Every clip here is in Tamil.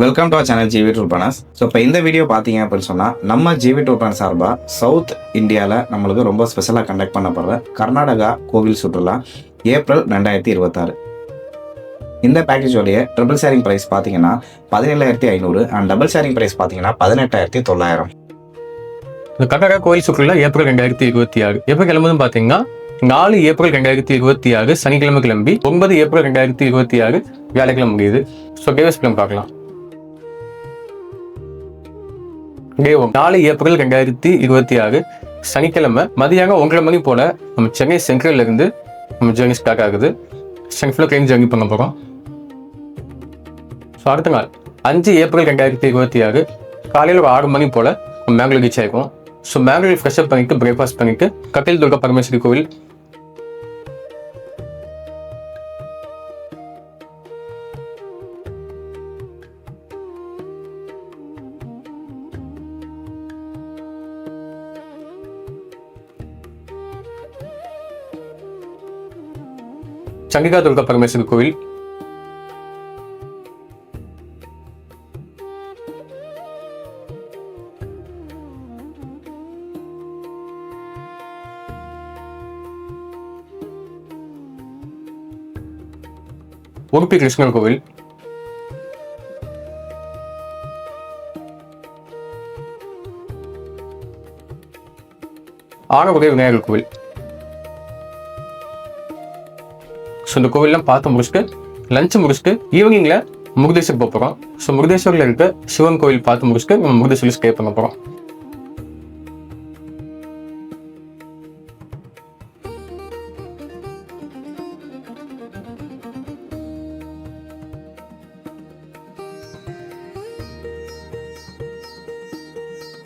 Welcome to channel GV tour planners so இப்போ இந்த வீடியோ பார்த்தீங்க அப்படின்னு சொன்னால் நம்ம ஜிவி டூர் பிளான் சார்பாக சவுத் இந்தியாவில் நம்மளுக்கு ரொம்ப ஸ்பெஷலாக கண்டக்ட் பண்ணப்படுற கர்நாடகா கோவில் சுற்றுலா ஏப்ரல் ரெண்டாயிரத்தி இருபத்தாறு. இந்த பேக்கேஜோடைய ட்ரிபிள் ஷேரிங் ப்ரைஸ் பார்த்தீங்கன்னா பதினேழாயிரத்தி ஐநூறு அண்ட் டபுள் ஷேரிங் ப்ரைஸ் பார்த்தீங்கன்னா பதினெட்டாயிரத்தி தொள்ளாயிரம். இந்த கர்நாடகா கோயில் சுற்றுலா ஏப்ரல் ரெண்டாயிரத்தி இருபத்தி ஆறு. எப்போ கிளம்புதும் பார்த்தீங்கன்னா நாலு ஏப்ரல் ரெண்டாயிரத்தி இருபத்தி ஆறு சனிக்கிழமை கிளம்பி ஒன்பது ஏப்ரல் ரெண்டாயிரத்தி இருபத்தி ஆறு வியாழக்கிழமை முடியுது. ஸோ கேவஸ் பிளம் பார்க்கலாம். தேவம் நாலு ஏப்ரல் ரெண்டாயிரத்தி இருபத்தி ஆறு சனிக்கிழமை மதியானம் ஒன்றரை மணி போல நம்ம சென்னை சென்ட்ரல்ல இருந்து நம்ம ஜேர்னி ஸ்டார்ட் ஆகுது. சென்ட்ரல் ட்ரெயின் ஜேர்னி பண்ண போகிறோம் ஸோ அடுத்த நாள் அஞ்சு ஏப்ரல் ரெண்டாயிரத்தி இருபத்தி ஆறு காலையில் ஒரு ஆறு மணி போல மேங்களூர் ரீச் ஆயிருக்கும் ஸோ மேங்களூர் ஃப்ரெஷ் அப் பண்ணிட்டு பிரேக்ஃபாஸ்ட் பண்ணிட்டு கட்டில் துர்கா பரமேஸ்வரி கோவில் சண்டிகா துர்கா பரமேஸ்வரி கோவில். உடுப்பி கிருஷ்ணன் கோவில். ஆனகுடை விநாயகர் கோவில். ஸோ இந்த கோவில்லாம் பார்த்து முடிச்சுட்டு லஞ்ச் முடிச்சுட்டு ஈவினிங்கில் முருதேஸ்வர் போக போகிறோம் ஸோ முருகேஸ்வரில் இருக்க சிவன் கோவில் பார்த்து முடிச்சுட்டு நம்ம முருகேஸ்வரில் ஸ்டே பண்ண போகிறோம்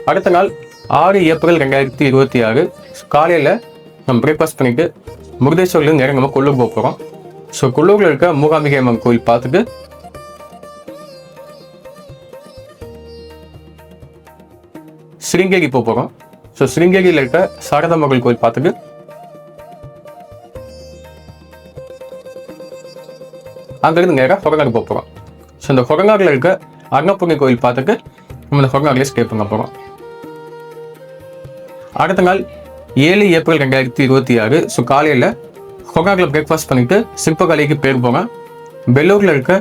அடுத்த நாள் ஆறு ஏப்ரல் ரெண்டாயிரத்தி இருபத்தி ஆறு காலையில் நம்ம பிரேக்ஃபாஸ்ட் பண்ணிட்டு முருதேஸ்வரிலேருந்து நேரம் நம்ம கொல்லூர் போக போகிறோம் ஸோ குள்ளூரில் இருக்க மூகாம்பிகை அம்மன் கோயில் பார்த்துட்டு ஸ்ரீங்கேரி போக போகிறோம் ஸோ ஸ்ரீங்கேரியில் இருக்க சாரதா மகள் கோயில் பார்த்துட்டு அங்கேருந்து நேராக ஹொரங்காடு போக போகிறோம் ஸோ இந்த ஹொரங்காடில் இருக்க அன்னபூர்ணி கோயில் பார்த்துட்டு நம்ம இந்த ஹொரங்காடிலே ஸ்டே பண்ண போகிறோம் அடுத்த நாள் ஏழு ஏப்ரல் ரெண்டாயிரத்தி இருபத்தி ஆறு ஸோ காலையில் ஹொகாகில் பிரேக்ஃபாஸ்ட் பண்ணிட்டு சிற்பகலைக்கு பேர் போங்க பெல்லூரில் இருக்க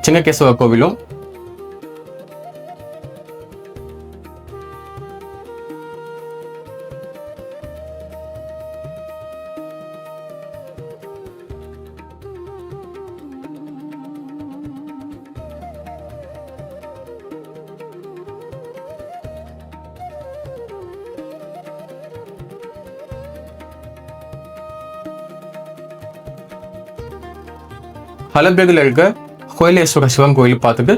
சின்ன கேசவ கோவிலும் ஹலபேகில் இருக்க கோயிலேஸ்வர சிவன் கோயில் பார்த்துட்டு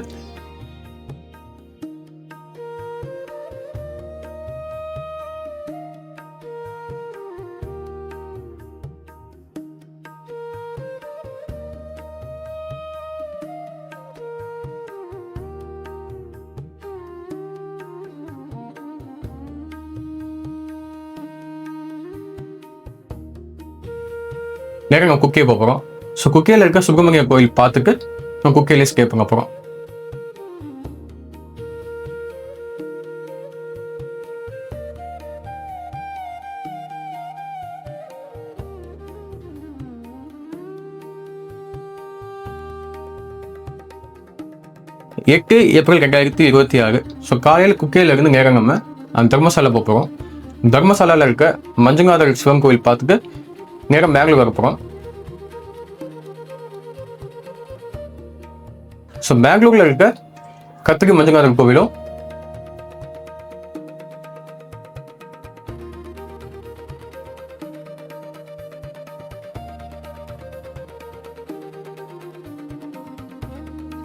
நேரம் நம்ம குக்கே போகிறோம் ஸோ குக்கேல இருக்க சுப்பிரமணிய கோயில் பார்த்துட்டு நம்ம குக்கேலே ஸ்டே பண்ண போகிறோம் எட்டு ஏப்ரல் ரெண்டாயிரத்தி இருபத்தி ஆறு. ஸோ காலையில் குக்கேல இருந்து நேரம் நம்ம அந்த தர்மசாலா போகிறோம் தர்மசாலாவில் இருக்க மஞ்சுநாதர் சிவன் கோயில் பார்த்துட்டு நேரம் மேங்களூர் வர போகிறோம் ஸோ பெங்களூரில் இருக்க கத்திரி மஞ்சங்காதன் கோவிலும்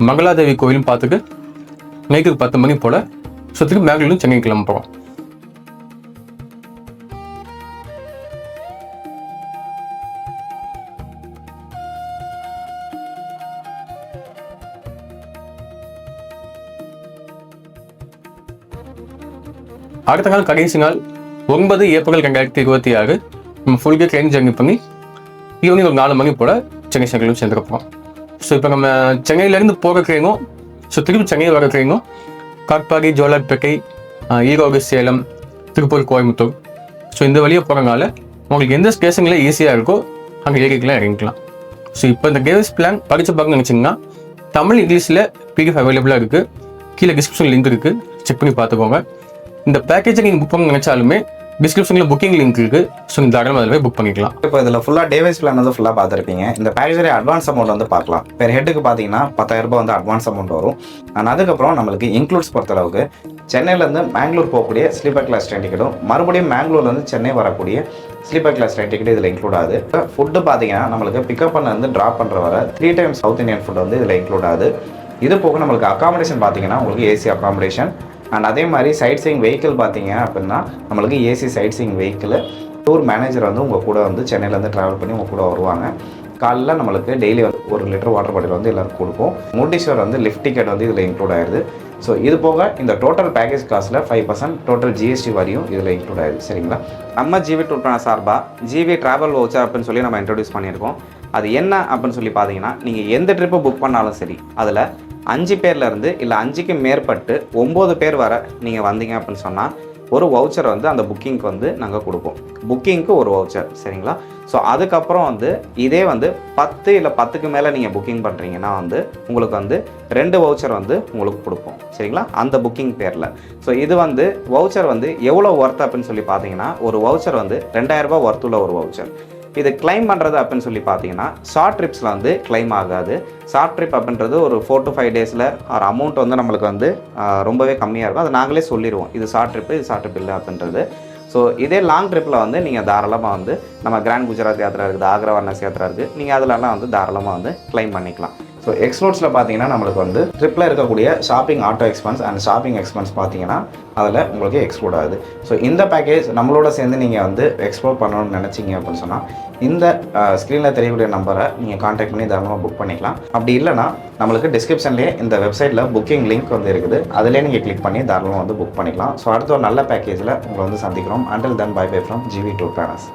மங்களாதேவி கோவிலும் பார்த்துட்டு நைட்டுக்கு பத்து மணி போல சுற்றிட்டு பெங்களூர்லேருந்து சென்னை கிளம்ப போகிறோம் அடுத்த நாள் கடைசி நாள் ஒன்பது ஏப்ரல் ரெண்டாயிரத்தி இருபத்தி ஆறு. நம்ம ஃபுல் டே ட்ரெயின் ஜர்னி பண்ணி ஈவினிங் ஒரு நாலு மணி போல் சென்னை சென்னையிலும் சேர்ந்துருப்போம் ஸோ இப்போ நம்ம சென்னையிலேருந்து போகிற ட்ரெயினும் ஸோ திருப்பி சென்னை வர ட்ரெயினும் காட்பாடி ஜோலார்பேட்டை ஈரோடு சேலம் திருப்பூர் கோயம்புத்தூர். ஸோ இந்த வழியாக போகிறனால உங்களுக்கு எந்த ஸ்டேஷனில் ஈஸியாக இருக்கோ அங்கே ஏறிக்கலாம் இறங்கிக்கலாம். ஸோ இப்போ இந்த கேவ்ஸ் பிளான் படித்து பார்க்கணும்னு நினச்சிங்கன்னா தமிழ் இங்கிலீஷில் பிடிஎஃப் அவைலபிளாக இருக்குது கீழே டிஸ்கிரிப்ஷன் லிங்க் இருக்குது செக் பண்ணி பார்த்துக்கோங்க. இந்த பேக்கேஜை நீங்கள் புக் பண்ண நினைச்சாலுமே டிஸ்கிரிப்ஷனில் புக்கிங் லிங்க் இருக்குது ஸோ இந்த தாராளமாக அதில் போய் புக் பண்ணிக்கலாம். இப்போ இதில் ஃபுல்லாக டேவைஸ் பிளான் வந்து ஃபுல்லாக பார்த்துருப்பீங்க. இந்த பேக்கேஜோட அட்வான்ஸ் அமௌண்ட் வந்து பார்க்கலாம். பெர் ஹெட்டுக்கு பார்த்தீங்கன்னா பத்தாயிரம் ரூபாய் வந்து அட்வான்ஸ் அமௌண்ட் வரும். அண்ட் அதுக்கப்புறம் நம்மளுக்கு இன்க்ளூட்ஸ் பொறுத்தளவுக்கு சென்னையிலேருந்து மேங்களூர் போகக்கூடிய ஸ்லீப்பர் கிளாஸ் ட்ரெயின் டிக்கெட்டும் மறுபடியும் மேங்களூர்லேருந்து சென்னை வரக்கூடிய ஸ்லீப்பர் கிளாஸ் ட்ரெயின் டிக்கெட் இதில் இன்க்ளூட் ஆகுது. இப்போ ஃபுட்டு பார்த்தீங்கன்னா நம்மளுக்கு பிக்கப் பண்ணலேருந்து ட்ராப் பண்ணுற வர three times south Indian food வந்து இதில் இன்க்ளூட் ஆகுது. இது போக நம்மளுக்கு அக்காமடேஷன் பார்த்தீங்கன்னா உங்களுக்கு ஏசி அக்காமடேஷன் அண்ட் அதே மாதிரி சைட் சீயிங் வெஹிக்கிள் பார்த்தீங்க அப்படின்னா நம்மளுக்கு AC sightseeing vehicle tour manager வந்து உங்கள் கூட வந்து சென்னையிலேருந்து ட்ராவல் பண்ணி உங்கள் கூட வருவாங்க. காலைல நம்மளுக்கு டெய்லி வந்து ஒரு லிட்டர் வாட்டர் பாட்டில் வந்து எல்லாருக்கும் கொடுப்போம். முருடீஸ்வர் வந்து லிஃப்ட் டிக்கெட் வந்து இதில் இன்க்ளூட் ஆயிருது. ஸோ இது போக இந்த டோட்டல் பேக்கேஜ் காஸ்ட்டில் ஃபைவ் பர்சன்ட் டோட்டல் ஜிஎஸ்டி வரியும் இதில் இன்க்ளூட் ஆயிடுது சரிங்களா? நம்ம ஜிவி டூர் சார்பாக ஜிவி ட்ராவல் வவுச்சர் அப்படின்னு சொல்லி நம்ம இன்ட்ரடியூஸ் பண்ணியிருக்கோம். அது என்ன அப்படின்னு சொல்லி பார்த்தீங்கன்னா நீங்கள் எந்த ட்ரிப்பை புக் பண்ணாலும் சரி அதில் அஞ்சு பேர்லேருந்து இல்லை அஞ்சுக்கு மேற்பட்டு ஒம்பது பேர் வர நீங்கள் வந்தீங்க அப்படின்னு சொன்னால் ஒரு வவுச்சர் வந்து அந்த புக்கிங்க்கு வந்து நாங்கள் கொடுப்போம். புக்கிங்க்கு ஒரு வவுச்சர் சரிங்களா? ஸோ அதுக்கப்புறம் வந்து இதே வந்து பத்து இல்லை பத்துக்கு மேலே நீங்கள் புக்கிங் பண்ணுறீங்கன்னா வந்து உங்களுக்கு வந்து ரெண்டு வவுச்சர் வந்து உங்களுக்கு கொடுப்போம் சரிங்களா? அந்த புக்கிங் பேரில். ஸோ இது வந்து வவுச்சர் வந்து எவ்வளோ ஒர்த் அப்படின்னு சொல்லி பார்த்தீங்கன்னா ஒரு வவுச்சர் வந்து ரெண்டாயிரரூபா ஒர்த்துள்ள ஒரு வவுச்சர் இது கிளைம் பண்ணுறது அப்படின்னு சொல்லி பார்த்தீங்கன்னா ஷார்ட் ட்ரிப்ஸில் வந்து கிளைம் ஆகாது. ஷார்ட் ட்ரிப் அப்படின்றது ஒரு ஃபோர் டு ஃபைவ் டேஸில் ஒரு அமௌண்ட் வந்து நம்மளுக்கு வந்து ரொம்பவே கம்மியாக இருக்கும். அது நாங்களே சொல்லிடுவோம். இது ஷார்ட் ட்ரிப்பு இது ஷார்ட் ட்ரிப் இல்லை அப்படின்றது. ஸோ இதே லாங் ட்ரிப்பில் வந்து நீங்கள் தாராளமாக வந்து நம்ம கிராண்ட் குஜராத் யாத்திரா இருக்குது ஆக்ரா வர்ணஸ் யாத்திரா இருக்குது நீங்கள் அதிலலாம் வந்து தாராளமாக வந்து கிளைம் பண்ணிக்கலாம். ஸோ எக்ஸ்போர்ட்ஸில் பார்த்தீங்கன்னா நம்மளுக்கு வந்து ட்ரிப்பில் இருக்கக்கூடிய shopping auto expense and shopping expense பார்த்தீங்கன்னா அதில் உங்களுக்கு எக்ஸ்ப்ளோர்ட் ஆகுது. ஸோ இந்த பேக்கேஜ் நம்மளோட சேர்ந்து நீங்கள் வந்து எக்ஸ்ப்ளோர் பண்ணணும்னு நினச்சிங்க அப்படின்னு சொன்னால் இந்த ஸ்க்ரீனில் தெரியக்கூடிய நம்பரை நீங்கள் காண்டாக்ட் பண்ணி தாராளமாக புக் பண்ணிக்கலாம். அப்படி இல்லைனா நம்மளுக்கு டிஸ்கிரிப்ஷன்லேயே இந்த வெப்சைட்டில் புக்கிங் லிங்க் வந்து இருக்குது. அதிலே நீங்கள் கிளிக் பண்ணி தாராளமாக வந்து புக் பண்ணிக்கலாம். ஸோ அடுத்த ஒரு நல்ல பேக்கேஜில் உங்களை வந்து சந்திக்கிறோம். Until then bye bye from GV tour planners